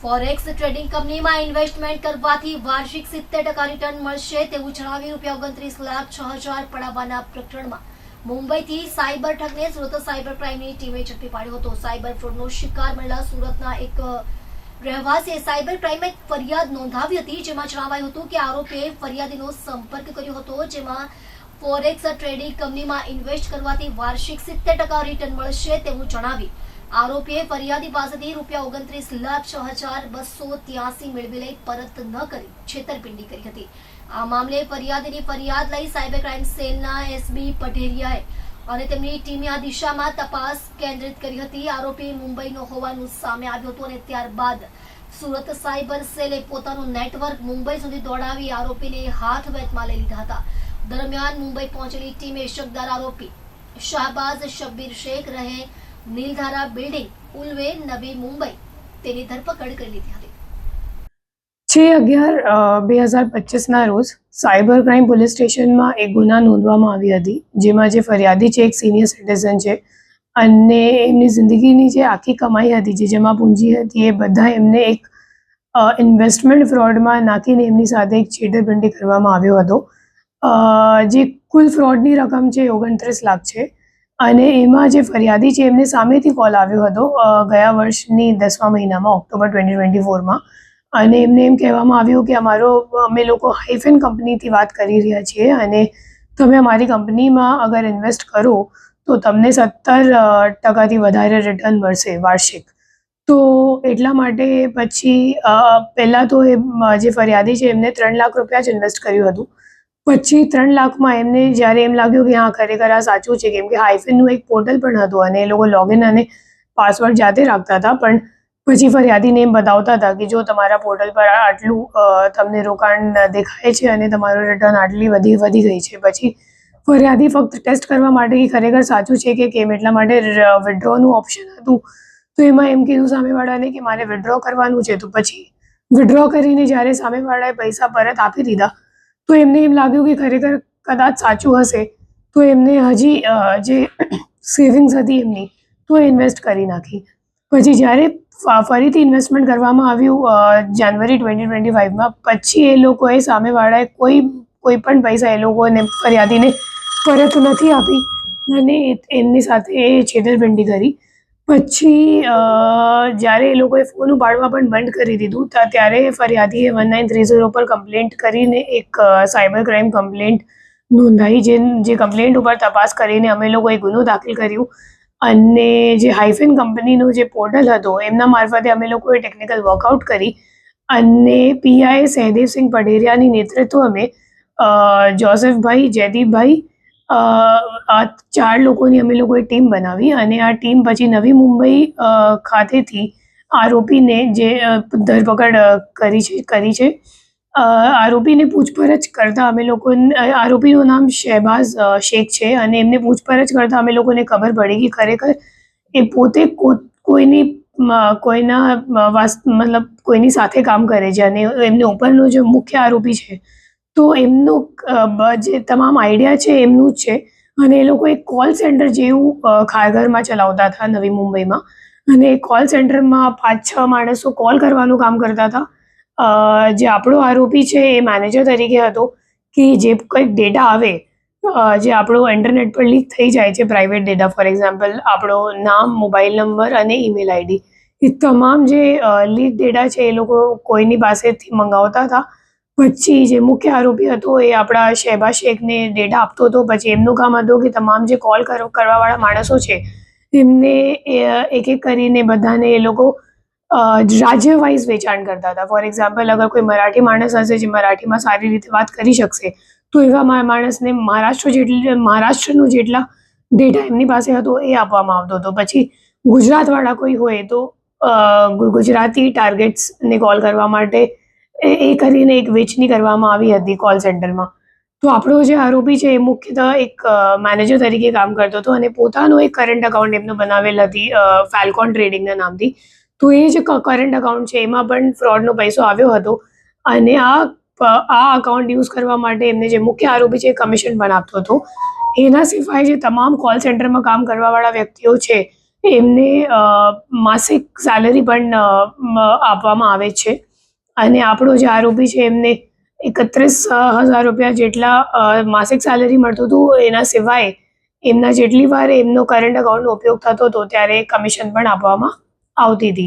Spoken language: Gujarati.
ફોરેક્સ ટ્રેડિંગ કંપનીમાં ઇન્વેસ્ટમેન્ટ કરવાથી વાર્ષિક સિત્તેર ટકા રિટર્ન મળશે તેવું જણાવી રૂપિયા ઓગણત્રીસ લાખ છ હજાર પડાવવાના પ્રકરણમાં. મુંબઈથી સાયબર ઠગને સુરત સાયબર ક્રાઇમની ટીમે ઝડપી પાડ્યો હતો. સાયબર ફ્રોડનો શિકાર બનેલા સુરતના એક રહેવાસીએ સાયબર ક્રાઇમે ફરિયાદ નોંધાવી હતી, જેમાં જણાવાયું હતું કે આરોપીએ ફરિયાદીનો સંપર્ક કર્યો હતો, જેમાં ફોરેક્સ ટ્રેડિંગ કંપનીમાં ઇન્વેસ્ટ કરવાથી વાર્ષિક સિત્તેર ટકા રિટર્ન મળશે તેવું જણાવી આરોપીએ ફરિયાદી પાસેથી રૂપિયા ઓગણત્રીસ લાખ છ મેળવી લઈ પરત ન કરી છેતરપિંડી કરી હતી. આ મામલે ફરિયાદીની ફરિયાદ લઈ સાયબર ક્રાઇમ સેલના એસબી પઢેરિયાએ અને તેમની ટીમે આ દિશામાં તપાસ કેન્દ્રિત કરી હતી. આરોપી મુંબઈનો હોવાનું સામે આવ્યું હતું અને ત્યારબાદ સુરત સાયબર સેલે પોતાનું નેટવર્ક મુંબઈ સુધી દોડાવી આરોપીને હાથ વેતમાં લઈ લીધા હતા. દરમિયાન મુંબઈ પહોંચેલી ટીમે શકદાર આરોપી શાહબાઝ શબ્બીર શેખ રહે નીલધારા બિલ્ડિંગ ઉલ્વે નવી મુંબઈ. તેની ધરપકડ કરી લીધી હતી. છ અગિયાર બે હજાર પચીસના રોજ સાયબર ક્રાઇમ પોલીસ સ્ટેશનમાં એક ગુના નોંધવામાં આવી હતી, જેમાં જે ફરિયાદી છે, એક સિનિયર સિટીઝન છે, અને એમની જિંદગીની જે આખી કમાઈ હતી, જે જેમાં પૂંજી હતી, એ બધા એમને એક ઇન્વેસ્ટમેન્ટ ફ્રોડમાં નાખીને એમની સાથે એક છેતરપિંડી કરવામાં આવ્યો હતો. જે કુલ ફ્રોડની રકમ છે, ઓગણત્રીસ લાખ છે. અને એમાં જે ફરિયાદી છે, એમને સામેથી કોલ આવ્યો હતો ગયા વર્ષની દસમા મહિનામાં, ઓક્ટોબર ટ્વેન્ટી ટ્વેન્ટી ફોરમાં અને એમને એમ કહેવામાં આવ્યું કે અમારો, અમે લોકો હાઇફેન કંપનીથી વાત કરી રહ્યા છીએ અને તમે અમારી કંપનીમાં અગર ઇન્વેસ્ટ કરો, તો તમને સત્તર ટકાથી વધારે રિટર્ન મળશે વાર્ષિક. તો એટલા માટે પછી પહેલાં તો એ, જે ફરિયાદી છે, એમને ત્રણ લાખ રૂપિયા જ ઇન્વેસ્ટ કર્યું હતું. પછી ત્રણ લાખમાં એમને જ્યારે એમ લાગ્યું કે હા, ખરેખર આ સાચું છે, કેમ કે હાઇફેનનું એક પોર્ટલ પણ હતું અને એ લોકો લોગિન અને પાસવર્ડ જાતે રાખતા હતા. પણ પછી ફરિયાદીને એમ બતાવતા હતા કે જો તમારા પોર્ટલ પર આટલું તમને રોકાણ દેખાય છે અને તમારું રિટર્ન આટલી વધી વધી ગઈ છે. પછી ફરિયાદી ફક્ત ટેસ્ટ કરવા માટે કે ખરેખર સાચું છે કે કેમ એટલા માટે વિડ્રોનું ઓપ્શન હતું. તો એમાં એમ કીધું સામેવાળાને કે મારે વિડ્રો કરવાનું છે. તો પછી વિડ્રો કરીને જ્યારે સામેવાળાએ પૈસા પરત આપી દીધા તો એમને એમ લાગ્યું કે ખરેખર કદાચ સાચું હશે. તો એમને હજી જે સેવિંગ્સ હતી એમની, તો ઇન્વેસ્ટ કરી નાખી. પછી જ્યારે ફરીથી ઇન્વેસ્ટમેન્ટ કરવામાં આવ્યું જાન્યુઆરી ટ્વેન્ટી ટ્વેન્ટી ફાઇવમાં પછી એ લોકોએ સામેવાળાએ કોઈ કોઈ પણ પૈસા એ લોકોને ફરિયાદીને પરત નથી આપી. અને એમની સાથે એ છેતરપિંડી કરી. પછી જ્યારે એ લોકોએ ફોન ઉપાડવા પણ બંધ કરી દીધું ત્યારે ફરિયાદીએ વન નાઇન થ્રી ઝીરો પર કમ્પ્લેન્ટ કરીને એક સાયબર ક્રાઇમ કમ્પ્લેન્ટ નોંધાઈ, જે જે કમ્પ્લેન્ટ ઉપર તપાસ કરીને અમે લોકોએ ગુનો દાખલ કર્યું. અને જે હાઇફેન કંપનીનું જે પોર્ટલ હતો, એમના મારફતે અમે લોકોએ ટેકનિકલ વર્કઆઉટ કરી. અને પીઆઈ સહદેવસિંહ પઢેરિયાની નેતૃત્વ અમે જોસેફભાઈ જયદીપભાઈ આ ચાર લોકોની અમે લોકોએ ટીમ બનાવી અને આ ટીમ પછી નવી મુંબઈ ખાતેથી આરોપીને જે ધરપકડ કરી છે કરી છે. આરોપીને પૂછપરછ કરતા અમે લોકો આરોપીનું નામ શહેબાઝ શેખ છે અને એમને પૂછપરછ કરતા અમે લોકોને ખબર પડી કે ખરેખર એ પોતે કોઈની કોઈના મતલબ કોઈની સાથે કામ કરે છે અને એમને ઉપરનો જે મુખ્ય આરોપી છે તો એમનું જે તમામ આઈડિયા છે એમનું જ છે. અને એ લોકો એક કોલ સેન્ટર જેવું ખારઘરમાં ચલાવતા હતા નવી મુંબઈમાં. અને એ કોલ સેન્ટરમાં પાંચ, છ માણસો કોલ કરવાનું કામ કરતા હતા. જે આપણો આરોપી છે એ મેનેજર તરીકે હતો કે જે કંઈક ડેટા આવે જે આપણો ઇન્ટરનેટ પર લીક થઈ જાય છે પ્રાઇવેટ ડેટા ફોર એક્ઝામ્પલ આપણો નામ મોબાઈલ નંબર અને ઈમેલ આઈડી એ તમામ જે લીક ડેટા છે એ લોકો કોઈની પાસેથી મંગાવતા હતા. પછી જે મુખ્ય આરોપી હતો એ આપણા શહેબા શેખને ડેટા આપતો હતો. પછી એમનું કામ હતું કે તમામ જે કોલ કરવાવાળા માણસો છે, એમને એક એક કરીને બધાને એ લોકો રાજ્ય વાઇઝ વેચાણ કરતા હતા. ફોર એક્ઝામ્પલ અગર કોઈ મરાઠી માણસ હશે જે મરાઠીમાં સારી રીતે વાત કરી શકશે, તો એવા માણસને મહારાષ્ટ્ર જેટલી, મહારાષ્ટ્રનું જેટલા ડેટા એમની પાસે હતો એ આપવામાં આવતો હતો. પછી ગુજરાતવાળા કોઈ હોય તો ગુજરાતી ટાર્ગેટ્સને કોલ કરવા માટે એ કરીને એક વેચણી કરવામાં આવી હતી કોલ સેન્ટરમાં તો આપણો જે આરોપી છે એ મુખ્યતઃ એક મેનેજર તરીકે કામ કરતો હતો અને પોતાનો એક કરંટ અકાઉન્ટ એમનો બનાવેલ હતી ફેલ્કોન ટ્રેડિંગના નામથી. તો એ જે કરંટ અકાઉન્ટ છે એમાં પણ ફ્રોડનો પૈસો આવ્યો હતો અને આ આ અકાઉન્ટ યુઝ કરવા માટે એમને જે મુખ્ય આરોપી છે એ કમિશન પણ આપતો હતો. એના સિવાય જે તમામ કોલ સેન્ટરમાં કામ કરવાવાળા વ્યક્તિઓ છે એમને માસિક સેલરી પણ આપવામાં આવે છે. અને આપણો જે આરોપી છે એમને એકત્રીસ હજાર રૂપિયા જેટલા માસિક સેલરી મળતું હતું એના સિવાય એમના જેટલી વાર એમનો કરંટ અકાઉન્ટનો ઉપયોગ થતો હતો ત્યારે કમિશન પણ આપવામાં આવતી હતી.